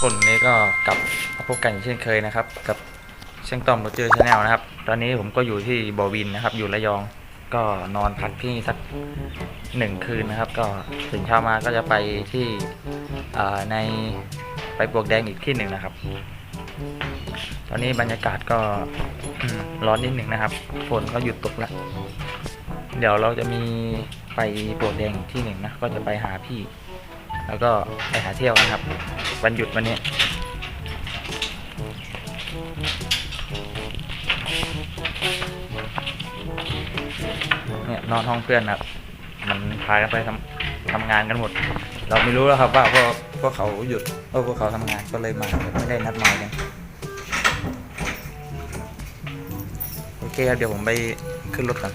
คนนี้ก็กลับมาพบกันอย่างเช่นเคยนะครับ กับเชียงต้อมโรเจอร์ชาแนลนะครับ ตอนนี้ผมก็อยู่ที่บ่อวินนะครับ อยู่ระยองก็นอนพักที่สักหนึ่งคืนนะครับ ก็ถึงเช้ามาก็จะไปที่ในไปปวกแดงอีกที่หนึ่งนะครับ ตอนนี้บรรยากาศก็ร้อนนิดหนึ่งนะครับ ฝนก็หยุดตกแล้ว เดี๋ยวเราจะมีไปปวกแดงอีกที่หนึ่งนะ ก็จะไปหาพี่ แล้วก็ไปหาเที่ยวนะครับ วันหยุดวันนี้เนี่ยนอนห้องเพื่อนนะครับ มันพากันไปทำทำงานกันหมด เราไม่รู้แล้วครับว่าพวกพวกเขาหยุดเออพวกเขาทำงานก็เลยมาไม่ได้นัดหมายกันโอเคครับเดี๋ยวผมไปขึ้นรถก่อน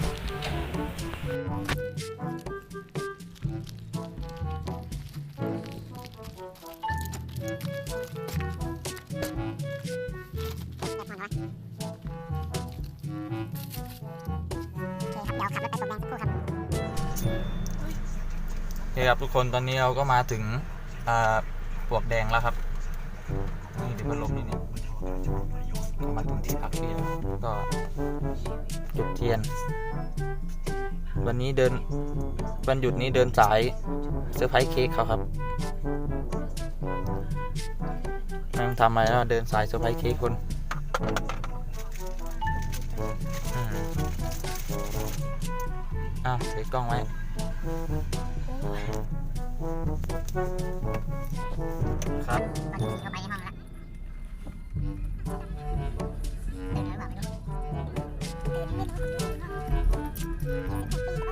โอเคครับทุกคนตอนนี้เราก็มาถึงปวกแดงแล้วครับ นี่ที่พัดลมนี่นี่มาถึงที่พักพี่แล้วก็จุดเทียน วันนี้เดินวันหยุดนี้เดินสายเซอร์ไพรส์เค้กเขาครับ ต้องทำอะไรแล้วเดินสายเซอร์ไพรส์เค้กคนอ้าวเทกล้องไว้ครับเข้าไปในห้องละเดินหรือเปล่าไม่รู้เดินไม่รู้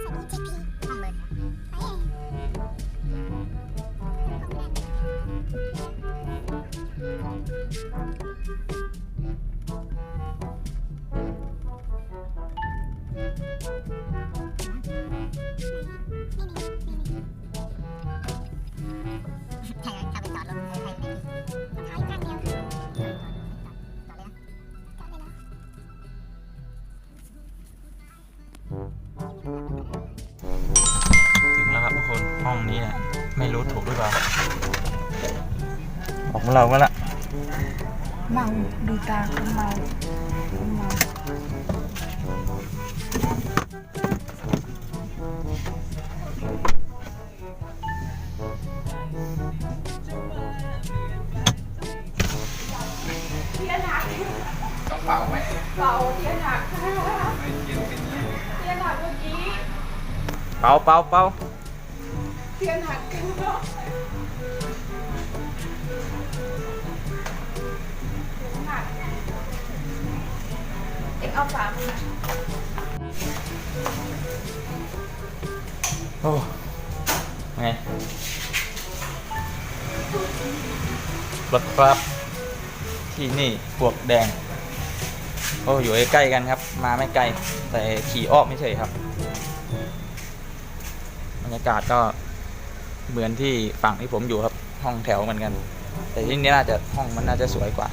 รู้ถูกหรือเปล่าออกมาเราก็ละเมาดูตาเขาเมาเขาเมาเป่าเป่าเป่า เทียนหักกันเนาะหักเอ็งเอาฝามาโอ้ไงรถครับ ที่นี่ปวกแดง โอ้อยู่ใกล้กันครับ มาไม่ไกล แต่ขี่อ้อมไม่ใช่ครับ บรรยากาศก็ เหมือนที่ฝั่งที่ผมอยู่ครับห้องแถวเหมือนกัน แต่ที่นี่น่าจะห้องมันน่าจะสวยกว่า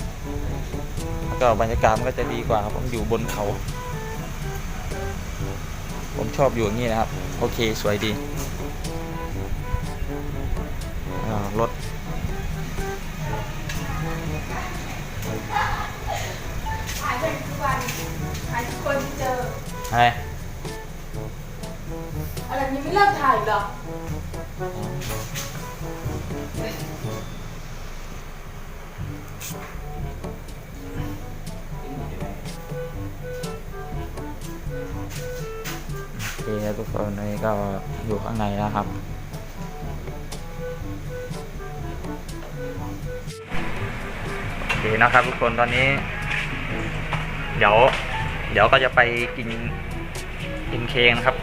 แล้วก็บรรยากาศมันก็จะดีกว่าครับผมอยู่บนเขา ผมชอบอยู่อย่างนี้นะครับ โอเคสวยดีอ่ารถถ่ายเป็นทุกวันถ่ายทุกคนที่เจออะไรอะไรนี้ไม่เลิกถ่ายเหรอโอเคครับทุกคนนี่ก็อยู่ข้างในแล้วครับ โอเคนะครับทุกคนตอนนี้ เดี๋ยว เดี๋ยวก็จะไปกินเอ็นเคนะครับ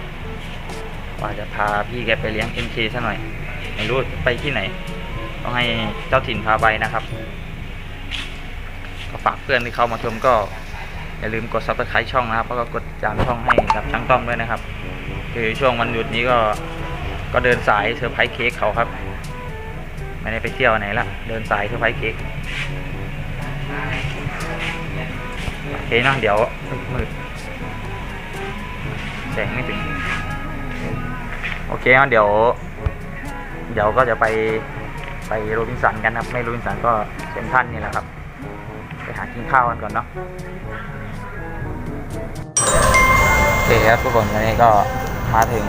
ว่าจะพาพี่แกไปเลี้ยงเอนเคซะหน่อย ไม่รู้ไปที่ไหน ต้องให้เจ้าถิ่นพาไปนะครับ ก็ฝากเพื่อนที่เข้ามาชมก็ อย่าลืมกด subscribe ช่องนะครับ แล้วก็กดจามช่องให้กับช่างต้อมด้วยนะครับ คือช่วงวันหยุดนี้ก็ก็เดินสายเซอร์ไพรส์เค้กเขาครับ ไม่ได้ไปเที่ยวไหนละ เดินสายเซอร์ไพรส์เค้กโอเคนะเดี๋ยวมืดแสงไม่ถึง โอเคเนอะเดี๋ยว เดี๋ยวก็จะไปไปโรบินสันกันครับ ไม่โรบินสันก็เป็นท่านนี่แหละครับ ไปหากินข้าวกันก่อนเนาะโอเคครับทุกคนวันนี้ก็มาถึง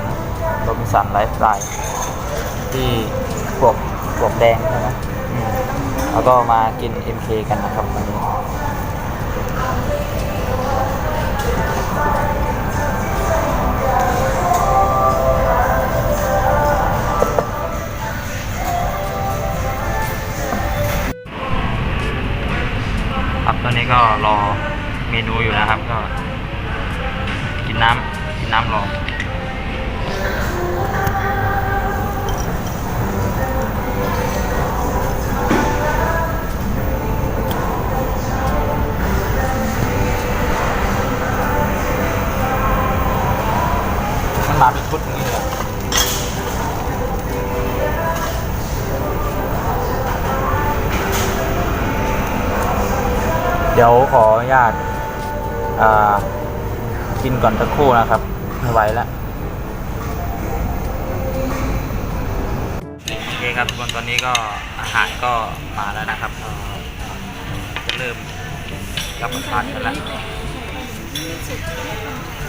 โรบินสันไลฟ์สไตล์ที่ปวกปวกแดงใช่ไหมอืมแล้วก็มากิน MK กันนะครับวันนี้ มันมาเป็นชุดอย่างนี้เลยเดี๋ยวขออนุญาตอ่ากินก่อนสักครู่นะครับ ไม่ไหวแล้วโอเคครับทุกคนตอนนี้ก็อาหารก็มาแล้วนะครับจะเริ่มรับประทานกันแล้ว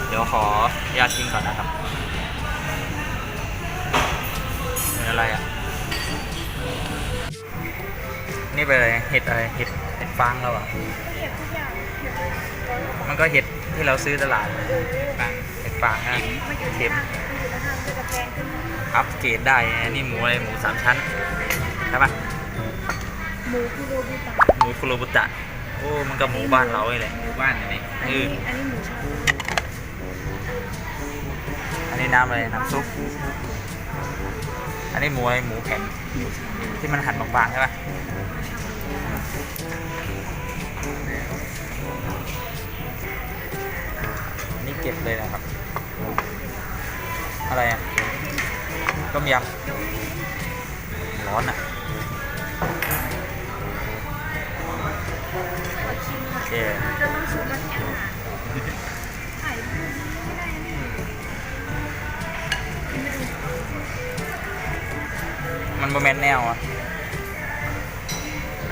เดี๋ยวขออนุญาตกินก่อนนะครับเป็นอะไรอะ นี่เป็นอะไรเห็ดอะไรเห็ดเห็ดฟางเราอะ มันก็เห็ดที่เราซื้อตลาดฟางเห็ดฟางนะเค็มอัพเกรดได้นะนี่หมูอะไรหมูสามชั้นใช่ปะหมูคุโรบุตะหมูคุโรบุตะ โอ้มันก็หมูบ้านเราเลยแหละหมูบ้านนี่อันเอนี้ออันนี้หมูชาบูอันนี้น้ำอะไรน้ำซุปอันนี้หมูอะไรหมูแผ่นที่มันหั่นบางๆใช่ปะอันนี่เก็บเลยนะครับ อะไรอะต้มยำร้อนอะ โอเคมันโมเมนแนวอะ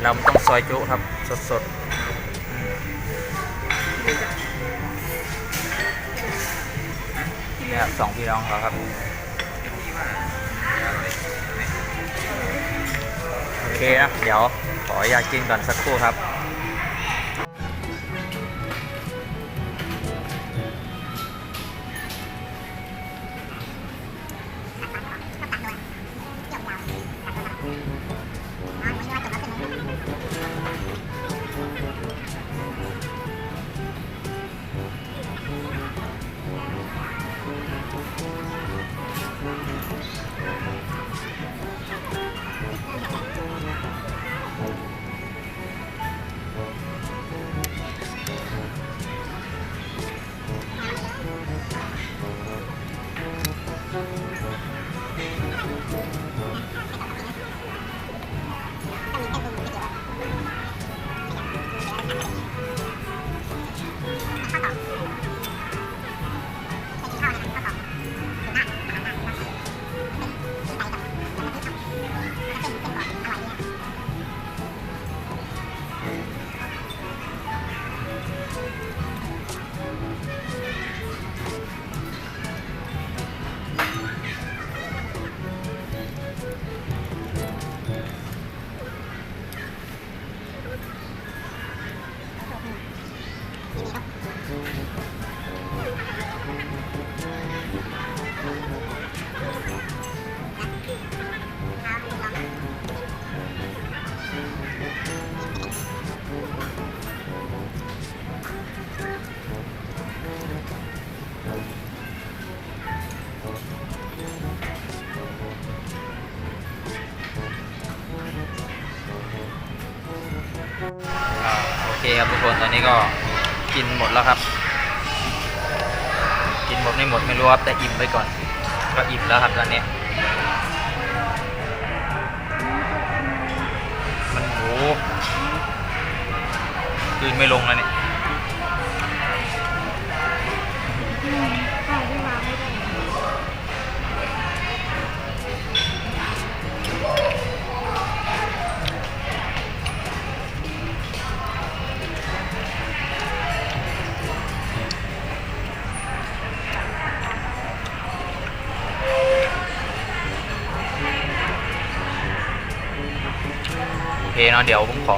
เราต้องซอยจุครับ สดๆอืมนี่ครับสองพี่น้องเขาครับโอเคนะเดี๋ยวขออยากกินก่อนสักครู่ครับ ครับทุกคนตอนนี้ก็กินหมดแล้วครับ กินหมดไม่หมดไม่รู้ครับแต่อิ่มไปก่อน ก็อิ่มแล้วครับตอนนี้ มันโหคืนไม่ลงแล้วเนี่ย เนาะเดี๋ยวผมขอ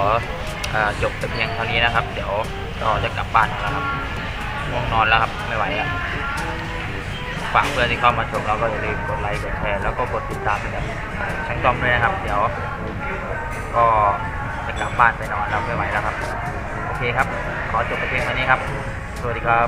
จบแต่เพียงเท่านี้นะครับ เดี๋ยวเราจะกลับบ้านแล้วครับง่วงนอนแล้วครับไม่ไหวแล้วฝากเพื่อนที่เข้ามาชมเราก็อย่าลืมกดไลค์กดแชร์แล้วก็กดติดตามกันช่างต้อมด้วยนะครับ เดี๋ยว ก็จะกลับบ้านไปนอนแล้วไม่ไหวแล้วครับ โอเคครับ ขอจบแต่เพียงเท่านี้ครับ สวัสดีครับ